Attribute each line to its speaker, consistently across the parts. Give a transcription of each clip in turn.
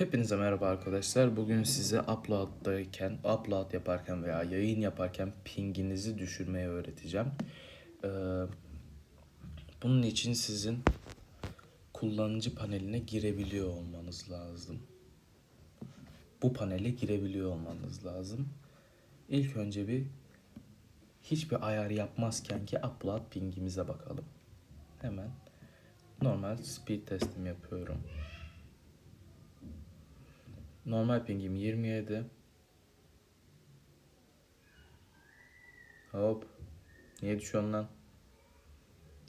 Speaker 1: Hepinize merhaba arkadaşlar. Bugün size upload'dayken, upload yaparken veya yayın yaparken pinginizi düşürmeyi öğreteceğim. Ee, bunun için sizin kullanıcı paneline girebiliyor olmanız lazım. Bu panele girebiliyor olmanız lazım. İlk önce bir hiçbir ayar yapmazken ki upload pingimize bakalım. Hemen normal speed testimi yapıyorum. Normal pingim 27. Hop. Niye düşüyorsun lan?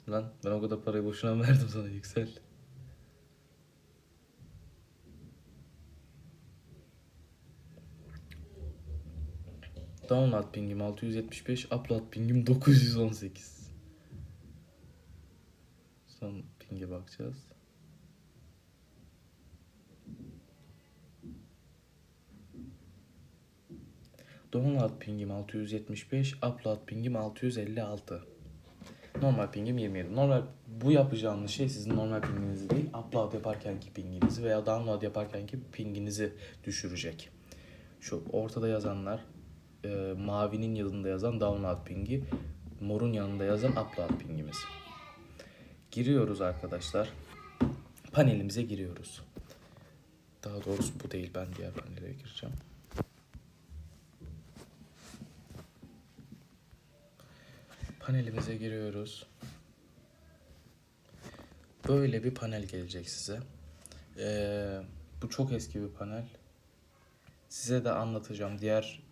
Speaker 1: Lan ben o kadar parayı boşuna verdim sana yüksel. Download pingim 675, upload pingim 918. Son pinge bakacağız. Download pingim 675, upload pingim 656. Normal pingim 27. Normal bu yapacağınız şey sizin normal pinginizi değil, upload yaparkenki pinginizi veya download yaparkenki pinginizi düşürecek. Şu ortada yazanlar e, mavinin yanında yazan download pingi, morun yanında yazan upload pingimiz. Giriyoruz arkadaşlar. Panelimize giriyoruz. Daha doğrusu bu değil ben diğer panele gireceğim. Panelimize giriyoruz. Böyle bir panel gelecek size. Ee, bu çok eski bir panel. Size de anlatacağım. Diğer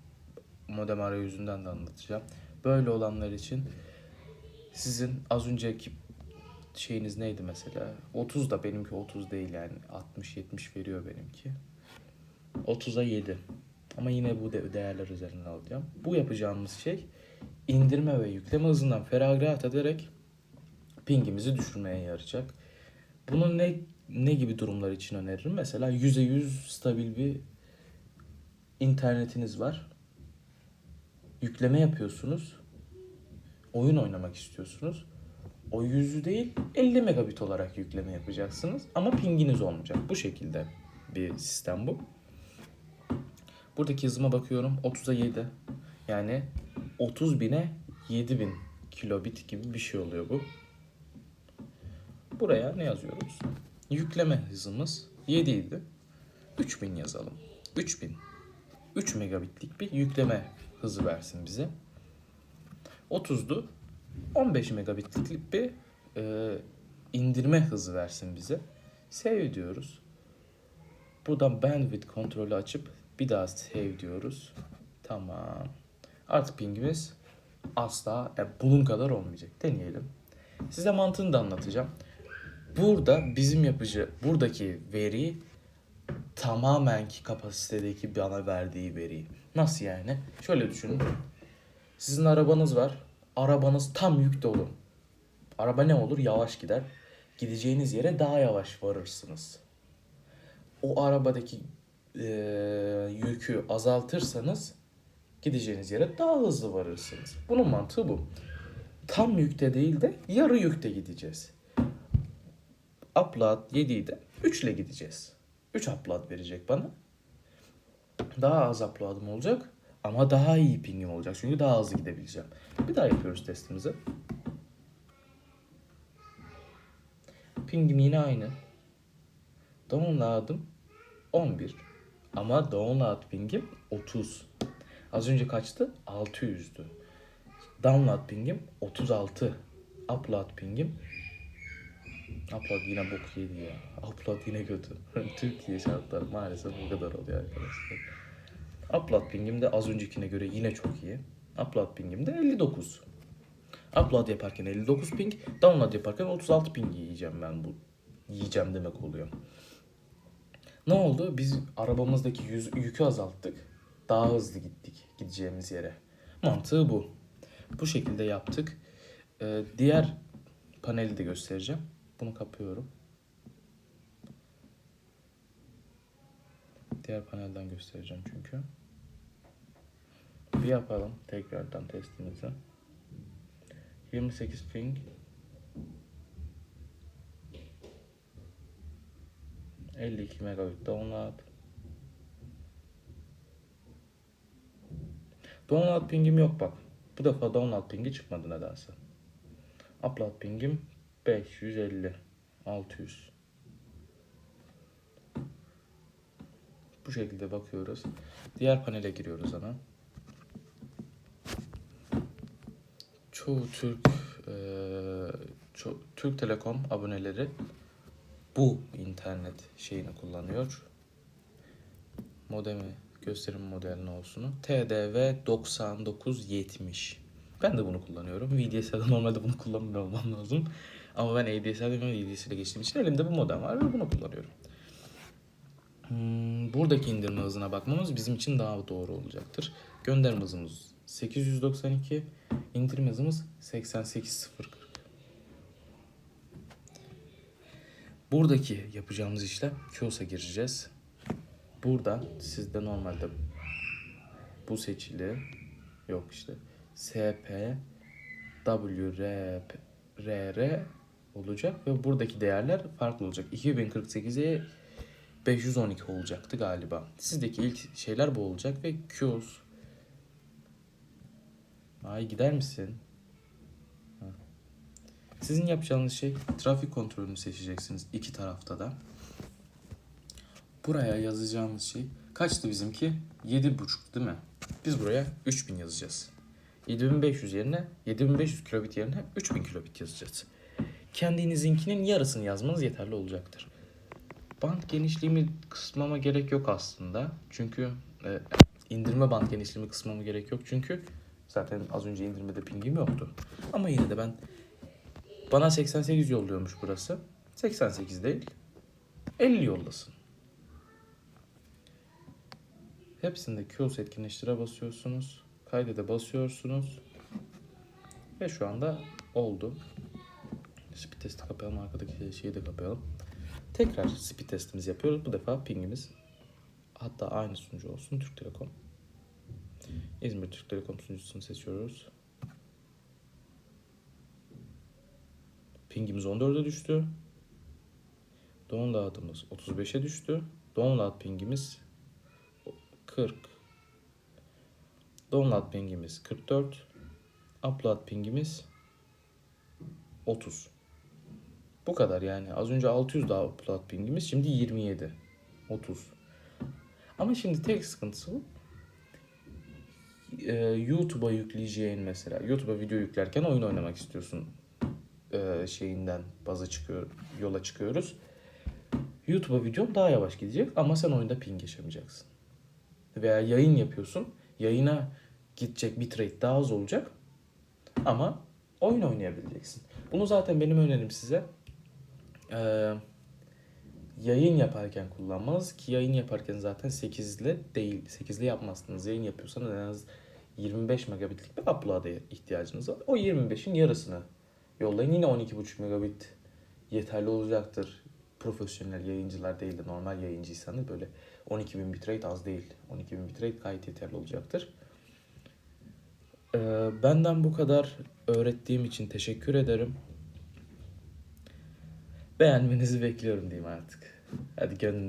Speaker 1: modem arayüzünden de anlatacağım. Böyle olanlar için sizin az önceki şeyiniz neydi mesela? 30 da benimki 30 değil yani 60-70 veriyor benimki. 30'a 7. Ama yine bu de- değerler üzerinden alacağım. Bu yapacağımız şey indirme ve yükleme hızından feragat ederek pingimizi düşürmeye yarayacak. Bunu ne ne gibi durumlar için öneririm? Mesela %100 stabil bir internetiniz var. Yükleme yapıyorsunuz. Oyun oynamak istiyorsunuz. O yüzü değil 50 megabit olarak yükleme yapacaksınız. Ama pinginiz olmayacak. Bu şekilde bir sistem bu. Buradaki hızıma bakıyorum 30'a 7. Yani 30 bine 7000 kilobit gibi bir şey oluyor bu. Buraya ne yazıyoruz? Yükleme hızımız 7 idi. 3000 yazalım. 3000. 3 megabitlik bir yükleme hızı versin bize. 30'du. 15 megabitlik bir e, indirme hızı versin bize. Save diyoruz. Buradan bandwidth kontrolü açıp bir daha save diyoruz. Tamam. Artık pingimiz asla yani bunun kadar olmayacak. Deneyelim. Size mantığını da anlatacağım. Burada bizim yapıcı buradaki veri tamamen ki kapasitedeki bana verdiği veri. Nasıl yani? Şöyle düşünün. Sizin arabanız var. Arabanız tam yük dolu. Araba ne olur? Yavaş gider. Gideceğiniz yere daha yavaş varırsınız. O arabadaki eee, yükü azaltırsanız gideceğiniz yere daha hızlı varırsınız. Bunun mantığı bu. Tam yükte değil de yarı yükte gideceğiz. Upload 7'yi de 3 ile gideceğiz. 3 upload verecek bana. Daha az upload'ım olacak ama daha iyi pingim olacak. Çünkü daha hızlı gidebileceğim. Bir daha yapıyoruz testimizi. Pingim yine aynı. Download'ım 11. Ama download pingim 30. Az önce kaçtı? 600'dü. Download pingim 36. Upload pingim Upload yine bok yedi ya. Upload yine kötü. Türkiye şartları maalesef bu kadar oluyor arkadaşlar. Upload pingim de az öncekine göre yine çok iyi. Upload pingim de 59. Upload yaparken 59 ping, download yaparken 36 ping yiyeceğim ben bu. Yiyeceğim demek oluyor. Ne oldu? Biz arabamızdaki yüz, yükü azalttık. Daha hızlı gittik gideceğimiz yere. Mantığı bu. Bu şekilde yaptık. Ee, diğer paneli de göstereceğim. Bunu kapıyorum. Diğer panelden göstereceğim çünkü. Bir yapalım tekrardan testimizi. 28 ping 52 megabit download Download pingim yok bak. Bu defa download pingi çıkmadı nedense. Upload pingim 550 600. Bu şekilde bakıyoruz. Diğer panele giriyoruz hemen. Çoğu Türk eee, ço- Türk Telekom aboneleri bu internet şeyini kullanıyor. Modemi gösterim modelini olsunu. TDV 9970. Ben de bunu kullanıyorum. VDSL'de normalde bunu kullanmıyor olmam lazım. Ama ben ADSL'de ve VDSL'e geçtiğim için elimde bu modem var ve bunu kullanıyorum. Hmm, buradaki indirme hızına bakmamız bizim için daha doğru olacaktır. Gönderme hızımız 892, indirme hızımız 88.040. Buradaki yapacağımız işlem QoS'a gireceğiz. Burada sizde normalde bu seçili yok işte SP WR RR olacak ve buradaki değerler farklı olacak. 2048'e 512 olacaktı galiba. Sizdeki ilk şeyler bu olacak ve QoS Ay gider misin? Sizin yapacağınız şey trafik kontrolünü seçeceksiniz iki tarafta da. Buraya yazacağımız şey kaçtı bizimki? 7.5 değil mi? Biz buraya 3000 yazacağız. 7500 yerine 7500 kilobit yerine 3000 kilobit yazacağız. Kendinizinkinin yarısını yazmanız yeterli olacaktır. Band genişliğimi kısmama gerek yok aslında. Çünkü e, indirme band genişliğimi kısmama gerek yok. Çünkü zaten az önce indirmede pingim yoktu. Ama yine de ben bana 88 yolluyormuş burası. 88 değil. 50 yollasın. Hepsinde QoS etkinleştire basıyorsunuz. Kaydede basıyorsunuz. Ve şu anda oldu. Speed testi kapayalım. Arkadaki şeyi de kapayalım. Tekrar speed testimizi yapıyoruz. Bu defa pingimiz hatta aynı sunucu olsun. Türk Telekom. İzmir Türk Telekom sunucusunu seçiyoruz. Pingimiz 14'e düştü. Download'ımız 35'e düştü. Download pingimiz 40. Download pingimiz 44. Upload pingimiz 30. Bu kadar yani. Az önce 600 daha upload pingimiz. Şimdi 27. 30. Ama şimdi tek sıkıntısı. Ee, YouTube'a yükleyeceğin mesela. YouTube'a video yüklerken oyun oynamak istiyorsun. Ee, şeyinden baza çıkıyor, yola çıkıyoruz. YouTube'a videom daha yavaş gidecek ama sen oyunda ping yaşamayacaksın. Veya yayın yapıyorsun. Yayına gidecek bitrate daha az olacak. Ama oyun oynayabileceksin. Bunu zaten benim önerim size ee, yayın yaparken kullanmanız ki yayın yaparken zaten 8'li değil 8'li yapmazsınız. Yayın yapıyorsanız en az 25 megabitlik bir upload'a ihtiyacınız var. O 25'in yarısını yollayın. Yine 12.5 megabit yeterli olacaktır. Profesyonel yayıncılar değil de normal yayıncıysanız böyle 12.000 bitrate az değil. 12.000 bitrate gayet yeterli olacaktır. Ee, benden bu kadar öğrettiğim için teşekkür ederim. Beğenmenizi bekliyorum diyeyim artık. Hadi gönlünüzü